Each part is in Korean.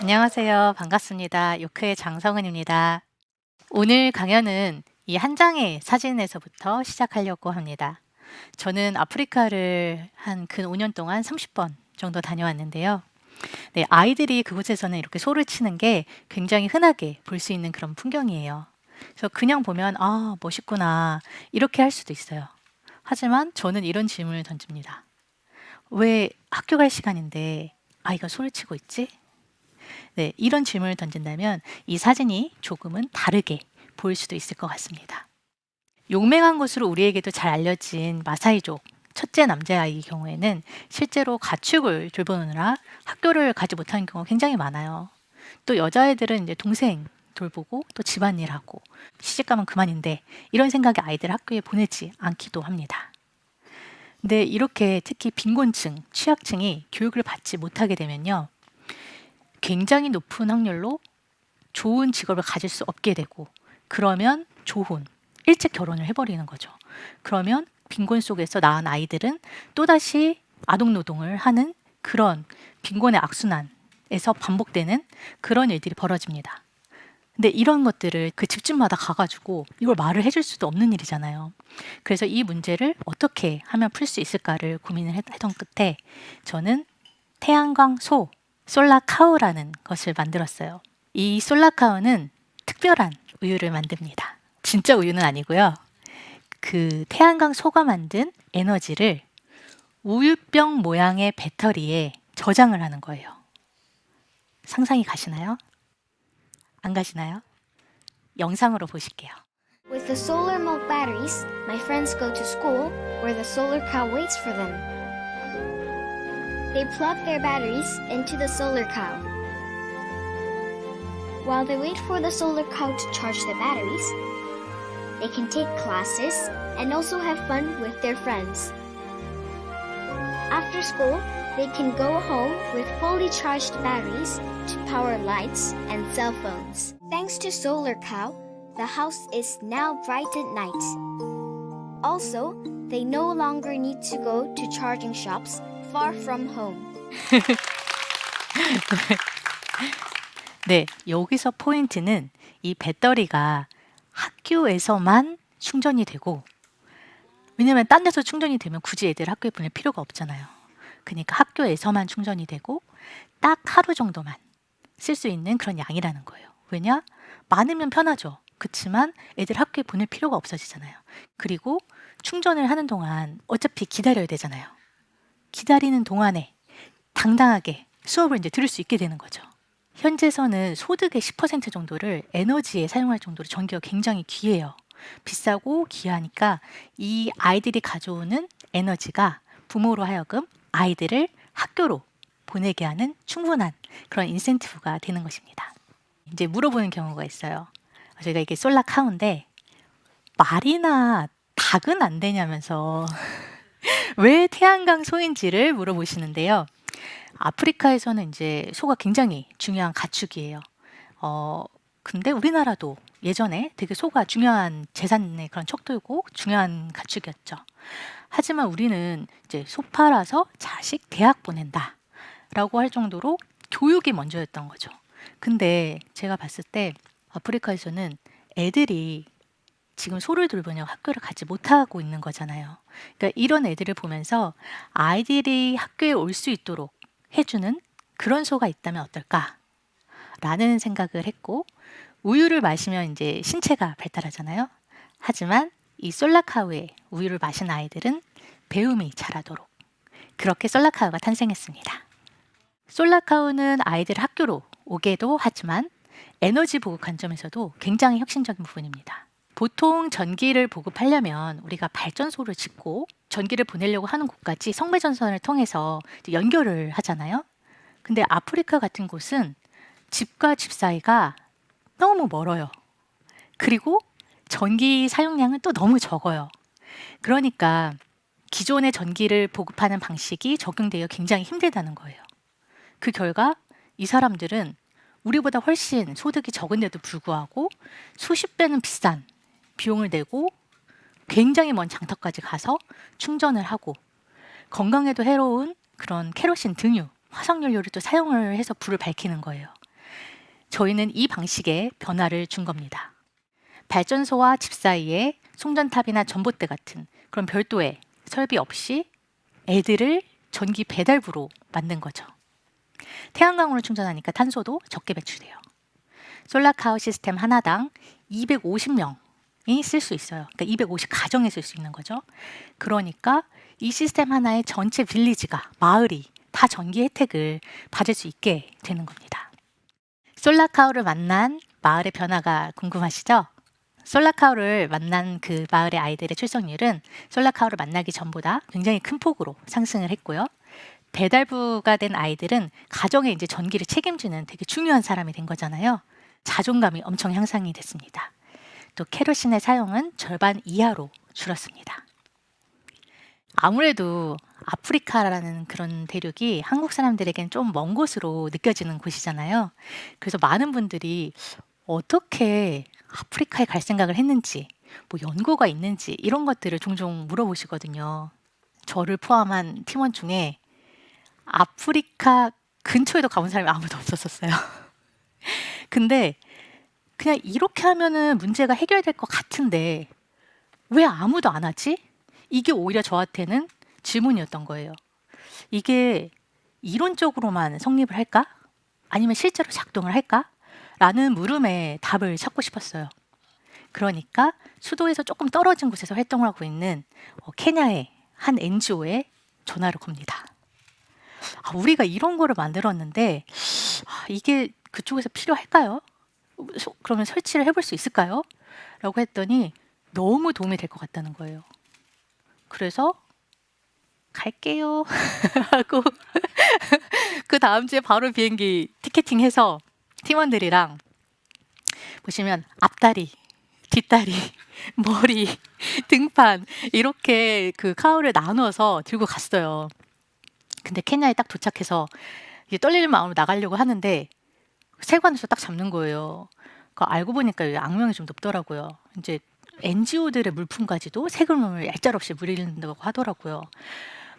안녕하세요. 반갑습니다. 요크의 장성은입니다. 오늘 강연은 이 한 장의 사진에서부터 시작하려고 합니다. 저는 아프리카를 한 근 5년 동안 30번 정도 다녀왔는데요. 네, 아이들이 그곳에서는 이렇게 소를 치는 게 굉장히 흔하게 볼 수 있는 그런 풍경이에요. 그래서 그냥 보면 아, 멋있구나. 이렇게 할 수도 있어요. 하지만 저는 이런 질문을 던집니다. 왜 학교 갈 시간인데 아이가 소를 치고 있지? 네, 이런 질문을 던진다면 이 사진이 조금은 다르게 보일 수도 있을 것 같습니다. 용맹한 것으로 우리에게도 잘 알려진 마사이족 첫째 남자아이의 경우에는 실제로 가축을 돌보느라 학교를 가지 못하는 경우가 굉장히 많아요. 또 여자애들은 이제 동생 돌보고 또 집안일하고 시집가면 그만인데 이런 생각에 아이들 학교에 보내지 않기도 합니다. 근데 이렇게 특히 빈곤층, 취약층이 교육을 받지 못하게 되면요. 굉장히 높은 확률로 좋은 직업을 가질 수 없게 되고 그러면 조혼, 일찍 결혼을 해버리는 거죠. 그러면 빈곤 속에서 낳은 아이들은 또다시 아동 노동을 하는 그런 빈곤의 악순환에서 반복되는 그런 일들이 벌어집니다. 근데 이런 것들을 그 집집마다 가가지고 이걸 말을 해줄 수도 없는 일이잖아요. 그래서 이 문제를 어떻게 하면 풀 수 있을까를 고민을 했- 했던 끝에 저는 태양광 소, 솔라카우라는 것을 만들었어요. 이 솔라카우는 특별한 우유를 만듭니다. 진짜 우유는 아니고요. 그 태양광 소가 만든 에너지를 우유병 모양의 배터리에 저장을 하는 거예요. 상상이 가시나요? 안 가시나요? 영상으로 보실게요. With the solar milk batteries, my friends go to school where the solar cow waits for them. They plug their batteries into the solar cow. While they wait for the solar cow to charge the batteries, they can take classes and also have fun with their friends. After school, they can go home with fully charged batteries to power lights and cell phones. Thanks to Solar Cow, the house is now bright at night. Also, they no longer need to go to charging shops far from home. 네, 여기서 포인트는 이 배터리가 학교에서만 충전이 되고, 왜냐면 딴 데서 충전이 되면 굳이 애들 학교에 보낼 필요가 없잖아요. 그러니까 학교에서만 충전이 되고, 딱 하루 정도만 쓸 수 있는 그런 양이라는 거예요. 왜냐? 많으면 편하죠. 그렇지만 애들 학교에 보낼 필요가 없어지잖아요. 그리고 충전을 하는 동안 어차피 기다려야 되잖아요. 기다리는 동안에 당당하게 수업을 이제 들을 수 있게 되는 거죠. 현재서는 소득의 10% 정도를 에너지에 사용할 정도로 전기가 굉장히 귀해요. 비싸고 귀하니까 이 아이들이 가져오는 에너지가 부모로 하여금 아이들을 학교로 보내게 하는 충분한 그런 인센티브가 되는 것입니다. 이제 물어보는 경우가 있어요. 저희가 이게 솔라카우인데 말이나 닭은 안 되냐면서 왜 태양광 소인지를 물어보시는데요. 아프리카에서는 이제 소가 굉장히 중요한 가축이에요. 어, 근데 우리나라도 예전에 되게 소가 중요한 재산의 그런 척도이고 중요한 가축이었죠. 하지만 우리는 이제 소 팔아서 자식 대학 보낸다. 라고 할 정도로 교육이 먼저였던 거죠. 근데 제가 봤을 때 아프리카에서는 애들이 지금 소를 돌보냐고 학교를 가지 못하고 있는 거잖아요. 그러니까 이런 애들을 보면서 아이들이 학교에 올 수 있도록 해주는 그런 소가 있다면 어떨까? 라는 생각을 했고, 우유를 마시면 이제 신체가 발달하잖아요. 하지만 이 솔라카우의 우유를 마신 아이들은 배움이 자라도록 그렇게 솔라카우가 탄생했습니다. 솔라카우는 아이들 학교로 오게도 하지만 에너지 보급 관점에서도 굉장히 혁신적인 부분입니다. 보통 전기를 보급하려면 우리가 발전소를 짓고 전기를 보내려고 하는 곳까지 성매전선을 통해서 연결을 하잖아요. 근데 아프리카 같은 곳은 집과 집 사이가 너무 멀어요. 그리고 전기 사용량은 또 너무 적어요. 그러니까 기존의 전기를 보급하는 방식이 적용되어 굉장히 힘들다는 거예요. 그 결과 이 사람들은 우리보다 훨씬 소득이 적은데도 불구하고 수십 배는 비싼 비용을 내고 굉장히 먼 장터까지 가서 충전을 하고 건강에도 해로운 그런 케로신 등유, 화석연료를 또 사용을 해서 불을 밝히는 거예요. 저희는 이 방식에 변화를 준 겁니다. 발전소와 집 사이에 송전탑이나 전봇대 같은 그런 별도의 설비 없이 애들을 전기 배달부로 만든 거죠. 태양광으로 충전하니까 탄소도 적게 배출돼요. 솔라카우 시스템 하나당 250명이 쓸 수 있어요. 그러니까 250 가정에 쓸 수 있는 거죠. 그러니까 이 시스템 하나의 전체 빌리지가 마을이 다 전기 혜택을 받을 수 있게 되는 겁니다. 솔라카우를 만난 마을의 변화가 궁금하시죠? 솔라카우를 만난 그 마을의 아이들의 출석률은 솔라카우를 만나기 전보다 굉장히 큰 폭으로 상승을 했고요. 배달부가 된 아이들은 가정에 이제 전기를 책임지는 되게 중요한 사람이 된 거잖아요. 자존감이 엄청 향상이 됐습니다. 또 케로신의 사용은 절반 이하로 줄었습니다. 아무래도 아프리카라는 그런 대륙이 한국 사람들에겐 좀 먼 곳으로 느껴지는 곳이잖아요. 그래서 많은 분들이 어떻게 아프리카에 갈 생각을 했는지, 뭐 연고가 있는지 이런 것들을 종종 물어보시거든요. 저를 포함한 팀원 중에 아프리카 근처에도 가본 사람이 아무도 없었었어요. 근데 그냥 이렇게 하면은 문제가 해결될 것 같은데 왜 아무도 안 하지? 이게 오히려 저한테는 질문이었던 거예요. 이게 이론적으로만 성립을 할까? 아니면 실제로 작동을 할까? 라는 물음에 답을 찾고 싶었어요. 그러니까 수도에서 조금 떨어진 곳에서 활동을 하고 있는 어, 케냐의 한 NGO에 전화를 겁니다. 아, 우리가 이런 거를 만들었는데 아, 이게 그쪽에서 필요할까요? 소- 그러면 설치를 해볼 수 있을까요? 라고 했더니 너무 도움이 될 것 같다는 거예요. 그래서 갈게요 하고 그 다음 주에 바로 비행기 티켓팅해서 팀원들이랑 보시면 앞다리, 뒷다리, 머리, 등판 이렇게 그 카우를 나누어서 들고 갔어요. 근데 케냐에 딱 도착해서 떨리는 마음으로 나가려고 하는데 세관에서 딱 잡는 거예요. 그 알고 보니까 이 악명이 좀 높더라고요. 이제 NGO들의 물품까지도 세금을 얄짤없이 물린다고 하더라고요.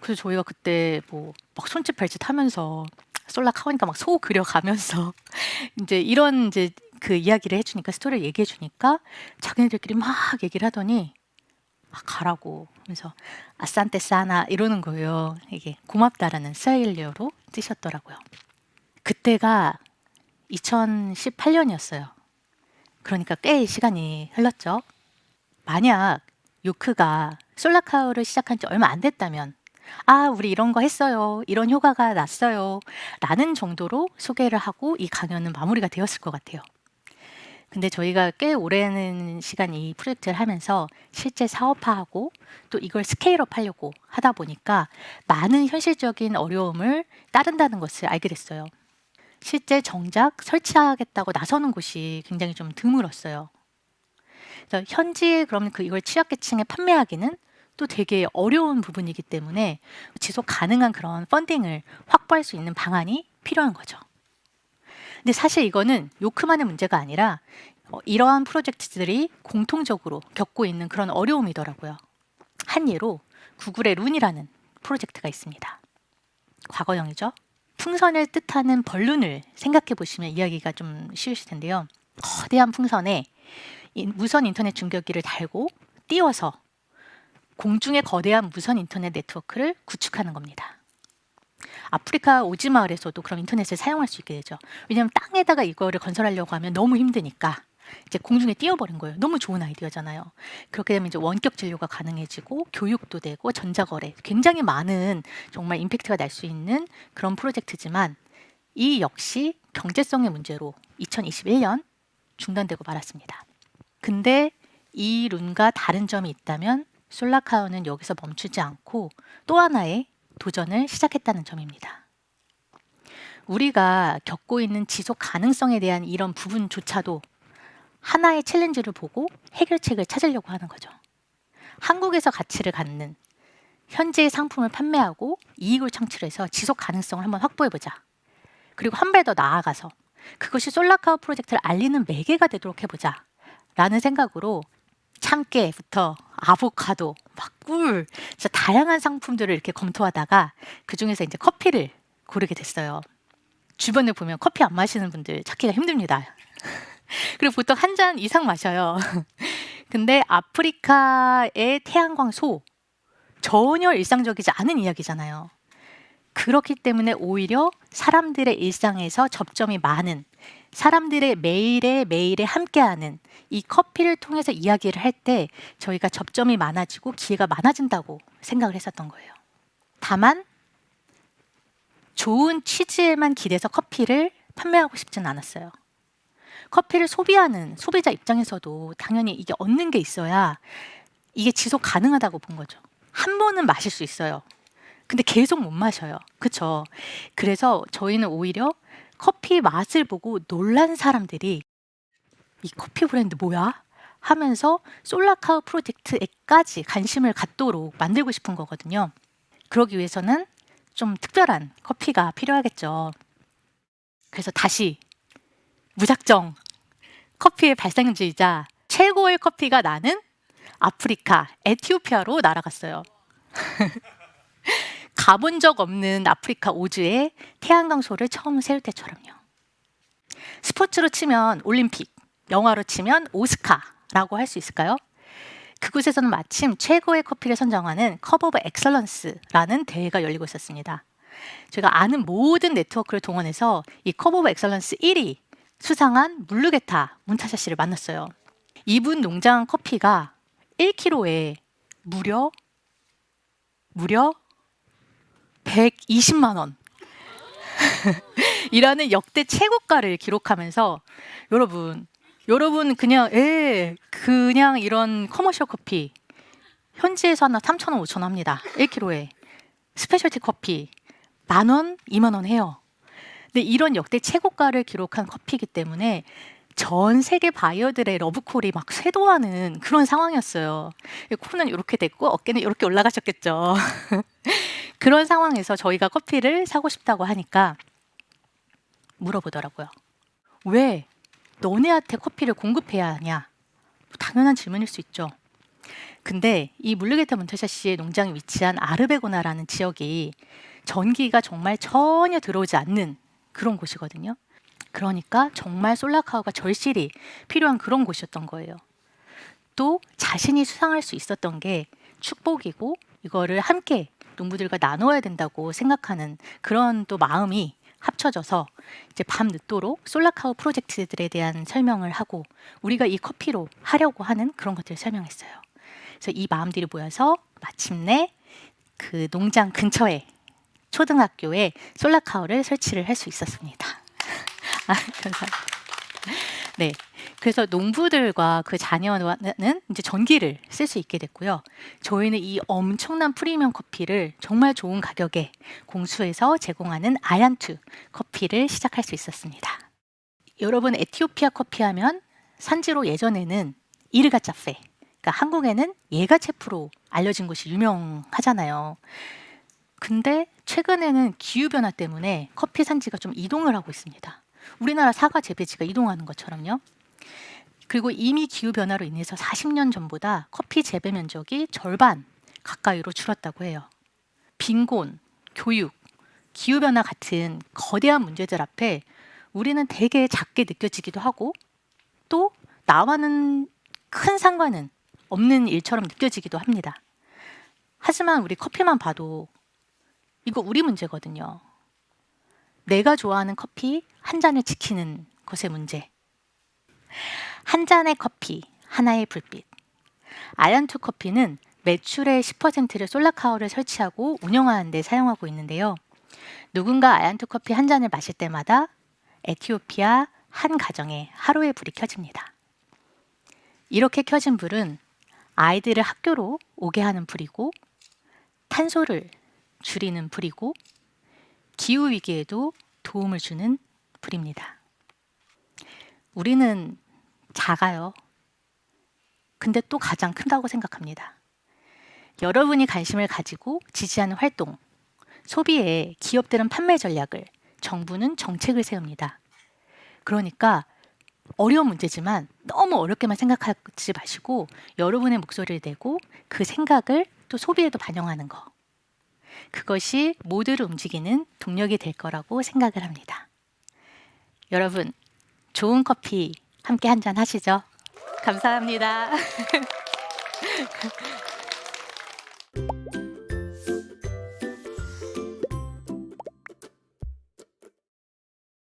그래서 저희가 그때 뭐 막 손짓 발짓 하면서 솔라 카오니까 막 소 그려가면서 이제 이런 이제 그 이야기를 해주니까 스토리를 얘기해 주니까 자기네들끼리 막 얘기를 하더니 아, 가라고 하면서 아산테 사나 이러는 거예요. 이게 고맙다라는 스와힐리어로 뜨셨더라고요. 그때가 2018년이었어요. 그러니까 꽤 시간이 흘렀죠. 만약 요크가 솔라카우를 시작한 지 얼마 안 됐다면 아, 우리 이런 거 했어요. 이런 효과가 났어요. 라는 정도로 소개를 하고 이 강연은 마무리가 되었을 것 같아요. 근데 저희가 꽤 오랜 시간 이 프로젝트를 하면서 실제 사업화하고 또 이걸 스케일업 하려고 하다 보니까 많은 현실적인 어려움을 따른다는 것을 알게 됐어요. 실제 정작 설치하겠다고 나서는 곳이 굉장히 좀 드물었어요. 그래서 현지에 그러면 그 이걸 취약계층에 판매하기는 또 되게 어려운 부분이기 때문에 지속 가능한 그런 펀딩을 확보할 수 있는 방안이 필요한 거죠. 근데 사실 이거는 요크만의 문제가 아니라 어, 이러한 프로젝트들이 공통적으로 겪고 있는 그런 어려움이더라고요. 한 예로 구글의 룬이라는 프로젝트가 있습니다. 과거형이죠. 풍선을 뜻하는 벌룬을 생각해 보시면 이야기가 좀 쉬우실 텐데요. 거대한 풍선에 이 무선 인터넷 중격기를 달고 띄워서 공중의 거대한 무선 인터넷 네트워크를 구축하는 겁니다. 아프리카 오지 마을에서도 그럼 인터넷을 사용할 수 있게 되죠. 왜냐하면 땅에다가 이거를 건설하려고 하면 너무 힘드니까 이제 공중에 띄워버린 거예요. 너무 좋은 아이디어잖아요. 그렇게 되면 이제 원격 진료가 가능해지고 교육도 되고 전자거래 굉장히 많은 정말 임팩트가 날 수 있는 그런 프로젝트지만 이 역시 경제성의 문제로 2021년 중단되고 말았습니다. 근데 이 룬과 다른 점이 있다면 솔라카우는 여기서 멈추지 않고 또 하나의 도전을 시작했다는 점입니다. 우리가 겪고 있는 지속 가능성에 대한 이런 부분조차도 하나의 챌린지를 보고 해결책을 찾으려고 하는 거죠. 한국에서 가치를 갖는 현재의 상품을 판매하고 이익을 창출해서 지속 가능성을 한번 확보해보자. 그리고 한 발 더 나아가서 그것이 솔라카우 프로젝트를 알리는 매개가 되도록 해보자. 라는 생각으로 참깨부터 아보카도, 막 꿀, 진짜 다양한 상품들을 이렇게 검토하다가 그 중에서 이제 커피를 고르게 됐어요. 주변에 보면 커피 안 마시는 분들 찾기가 힘듭니다. 그리고 보통 한 잔 이상 마셔요. 근데 아프리카의 태양광 소 전혀 일상적이지 않은 이야기잖아요. 그렇기 때문에 오히려 사람들의 일상에서 접점이 많은 사람들의 매일에 매일에 함께하는 이 커피를 통해서 이야기를 할 때 저희가 접점이 많아지고 기회가 많아진다고 생각을 했었던 거예요. 다만 좋은 취지에만 기대서 커피를 판매하고 싶지는 않았어요. 커피를 소비하는 소비자 입장에서도 당연히 이게 얻는 게 있어야 이게 지속 가능하다고 본 거죠. 한 번은 마실 수 있어요. 근데 계속 못 마셔요. 그쵸? 그래서 저희는 오히려 커피 맛을 보고 놀란 사람들이 이 커피 브랜드 뭐야? 하면서 솔라카우 프로젝트에까지 관심을 갖도록 만들고 싶은 거거든요. 그러기 위해서는 좀 특별한 커피가 필요하겠죠. 그래서 다시 무작정 커피의 발상주의자 최고의 커피가 나는 아프리카 에티오피아로 날아갔어요. 가본 적 없는 아프리카 오즈에 태양광소를 처음 세울 때처럼요. 스포츠로 치면 올림픽, 영화로 치면 오스카라고 할 수 있을까요? 그곳에서는 마침 최고의 커피를 선정하는 컵 오브 엑설런스라는 대회가 열리고 있었습니다. 제가 아는 모든 네트워크를 동원해서 이컵 오브 엑설런스 1위 수상한 물루게타 문타샤 씨를 만났어요. 이분 농장 커피가 1kg에 무려 무려 120만 원. 이라는 역대 최고가를 기록하면서 여러분, 여러분 그냥 예, 그냥 이런 커머셜 커피 현지에서 하나 3,000원, 5,000원 합니다. 1kg에. 스페셜티 커피 만 원, 2만 원 해요. 근데 이런 역대 최고가를 기록한 커피이기 때문에 전 세계 바이어들의 러브콜이 막 쇄도하는 그런 상황이었어요. 코는 이렇게 됐고 어깨는 이렇게 올라가셨겠죠. 그런 상황에서 저희가 커피를 사고 싶다고 하니까 물어보더라고요. 왜 너네한테 커피를 공급해야 하냐? 당연한 질문일 수 있죠. 근데 이 물르게타 문타샤 씨의 농장이 위치한 아르베고나라는 지역이 전기가 정말 전혀 들어오지 않는 그런 곳이거든요. 그러니까 정말 솔라카우가 절실히 필요한 그런 곳이었던 거예요. 또 자신이 수상할 수 있었던 게 축복이고 이거를 함께 농부들과 나눠야 된다고 생각하는 그런 또 마음이 합쳐져서 이제 밤 늦도록 솔라카우 프로젝트들에 대한 설명을 하고 우리가 이 커피로 하려고 하는 그런 것들을 설명했어요. 그래서 이 마음들이 모여서 마침내 그 농장 근처에 초등학교에 솔라카우를 설치를 할 수 있었습니다. 아, 감사합니다. 네. 그래서 농부들과 그 자녀는 이제 전기를 쓸 수 있게 됐고요. 저희는 이 엄청난 프리미엄 커피를 정말 좋은 가격에 공수해서 제공하는 아얀투 커피를 시작할 수 있었습니다. 여러분 에티오피아 커피 하면 산지로 예전에는 이르가 짜페, 그러니까 한국에는 예가 체프로 알려진 곳이 유명하잖아요. 근데 최근에는 기후 변화 때문에 커피 산지가 좀 이동을 하고 있습니다. 우리나라 사과 재배지가 이동하는 것처럼요. 그리고 이미 기후 변화로 인해서 40년 전보다 커피 재배 면적이 절반 가까이로 줄었다고 해요. 빈곤, 교육, 기후 변화 같은 거대한 문제들 앞에 우리는 되게 작게 느껴지기도 하고 또 나와는 큰 상관은 없는 일처럼 느껴지기도 합니다. 하지만 우리 커피만 봐도 이거 우리 문제거든요. 내가 좋아하는 커피 한 잔을 지키는 것의 문제. 한 잔의 커피, 하나의 불빛. 아연투 커피는 매출의 10%를 솔라카우를 설치하고 운영하는 데 사용하고 있는데요. 누군가 아얀투 커피 한 잔을 마실 때마다 에티오피아 한 가정에 하루의 불이 켜집니다. 이렇게 켜진 불은 아이들을 학교로 오게 하는 불이고 탄소를 줄이는 불이고 기후 위기에도 도움을 주는 불입니다. 우리는 작아요. 근데 또 가장 큰다고 생각합니다. 여러분이 관심을 가지고 지지하는 활동, 소비에 기업들은 판매 전략을, 정부는 정책을 세웁니다. 그러니까 어려운 문제지만 너무 어렵게만 생각하지 마시고 여러분의 목소리를 내고 그 생각을 또 소비에도 반영하는 거. 그것이 모두를 움직이는 동력이 될 거라고 생각을 합니다. 여러분, 좋은 커피 함께 한 잔 하시죠. 감사합니다.